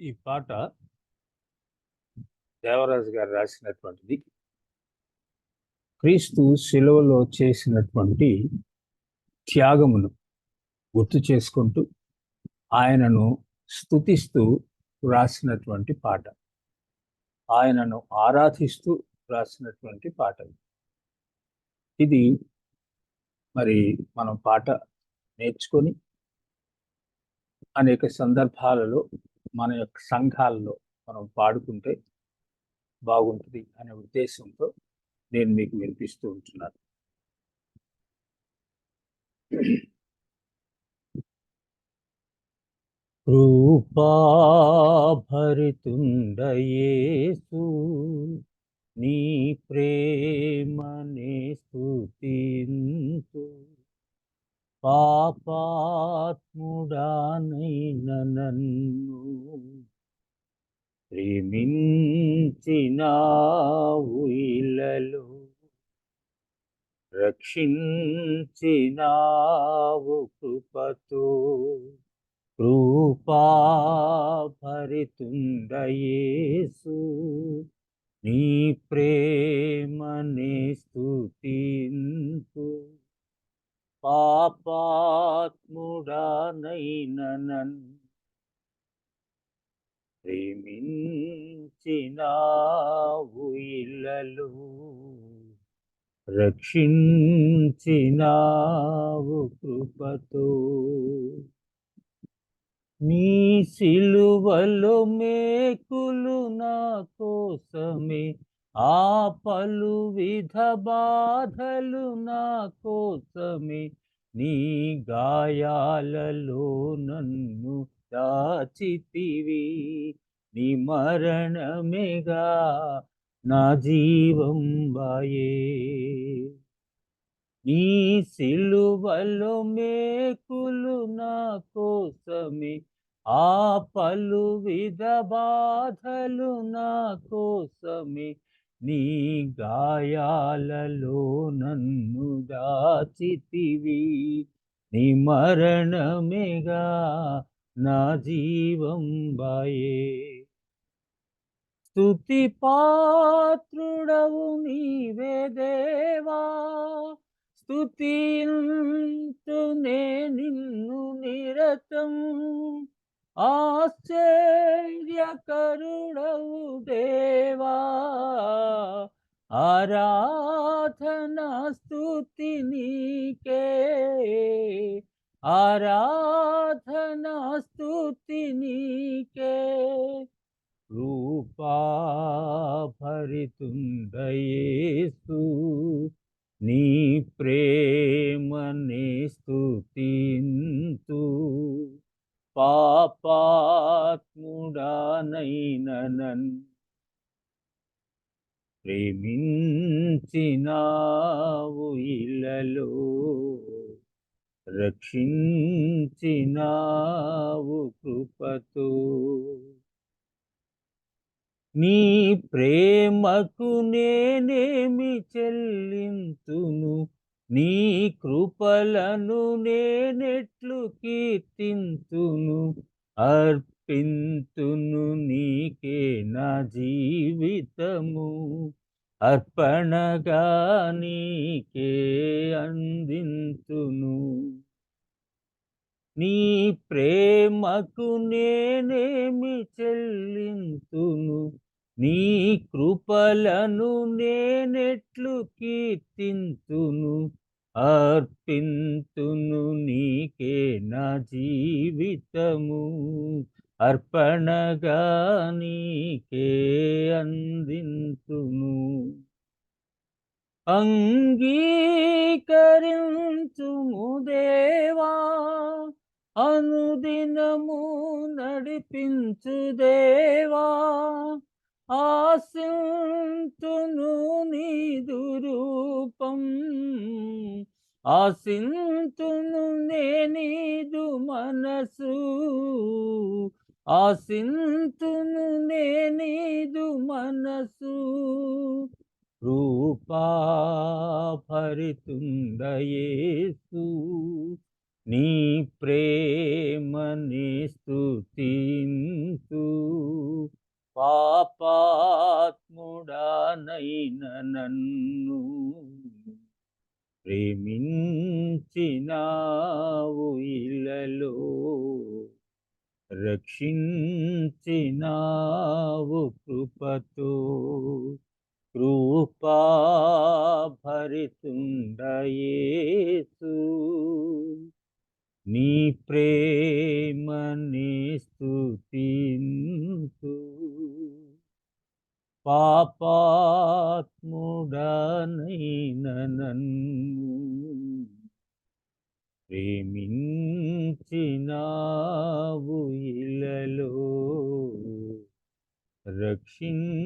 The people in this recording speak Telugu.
ఈ పాట దేవరాజు గారు రాసినటువంటిది క్రీస్తు శిలువలో చేసినటువంటి త్యాగమును గుర్తు చేసుకుంటూ ఆయనను స్తుతిస్తూ రాసినటువంటి పాట. ఆయనను ఆరాధిస్తూ రాసినటువంటి పాట ఇది. మరి మనం పాట నేర్చుకొని అనేక సందర్భాలలో మన యొక్క సంఘాలలో మనం పాడుకుంటే బాగుంటుంది అనే ఉద్దేశంతో నేను మీకు వినిపిస్తూ ఉంటున్నాను. కృపాభరితుండయేసు ప్రేమించినావు ఇలలో. రక్షించినావు కృపతో. కృపాభరితుండయేసు నీ ప్రేమనే స్తుతింతు పాపాత్ముడానైన నన్ను ప్రేమించినావు ఇళ్ళలు రక్షించినావు కృపతో. నీ సిలువలో మేకులు నా కోసమే ఆ పలు విధ బాధలు నా కోసమే నీ గాయాలలో నన్ను దాచితివి. నీ మరణమేగా నా జీవం బాయే నీ సిలువలో మేకులు నా కోసమే. ఆ పలు విధ బాధలు నా కోసమే. నీ గాయాలలో నన్ను దాచితివి. నీ మరణమేగా నా జీవం బాయే. స్తుతి పాత్రుడవు నీవే దేవా. స్తుతింతునే నిన్ను నిరతం. ఆశ్చర్యకరుడవు దేవా. ఆరాధన స్తుతి నీకే. ఆరా ఆరాధన స్తుతి నీకే రూపాభరితుండయేసు నీ ప్రేమని స్తుతింతు. పాపాత్ముడానైన ప్రేమించినావు ఇలలో రక్షించినావు కృపతో. నీ ప్రేమకు నేనేమి చెల్లింతును? నీ కృపలను నేనెట్లు కీర్తింతును? అర్పింతును నీకే నా జీవితము. అర్పణగా నీకే అందింతును. నీ ప్రేమకు నేనేమి చెల్లింతును? నీ కృపలను నేనెట్లు కీర్తింతును? అర్పింతును నీకే నా జీవితము. అర్పణగా నీకే అందింతును. అంగీకరించుము దేవా అనుదినము నడిపించు దేవా ఆసింతును నీదు రూపం ఆసింతును నేనీదు మనసు ఆసింతును నేనీదు మనసు. రూపాభరితుండయేసు. నీ ప్రేమని స్తుతింతు పాపాత్ముడానైన నన్ను ప్రేమించినావు ఇలలో రక్షించినావు కృపతో. కృపాభరితుండయేసు నీ ప్రేమని స్తుతింతు పాపాత్ముడనైన నన్ను ప్రేమించినావు ఇలలో. రక్షించినావు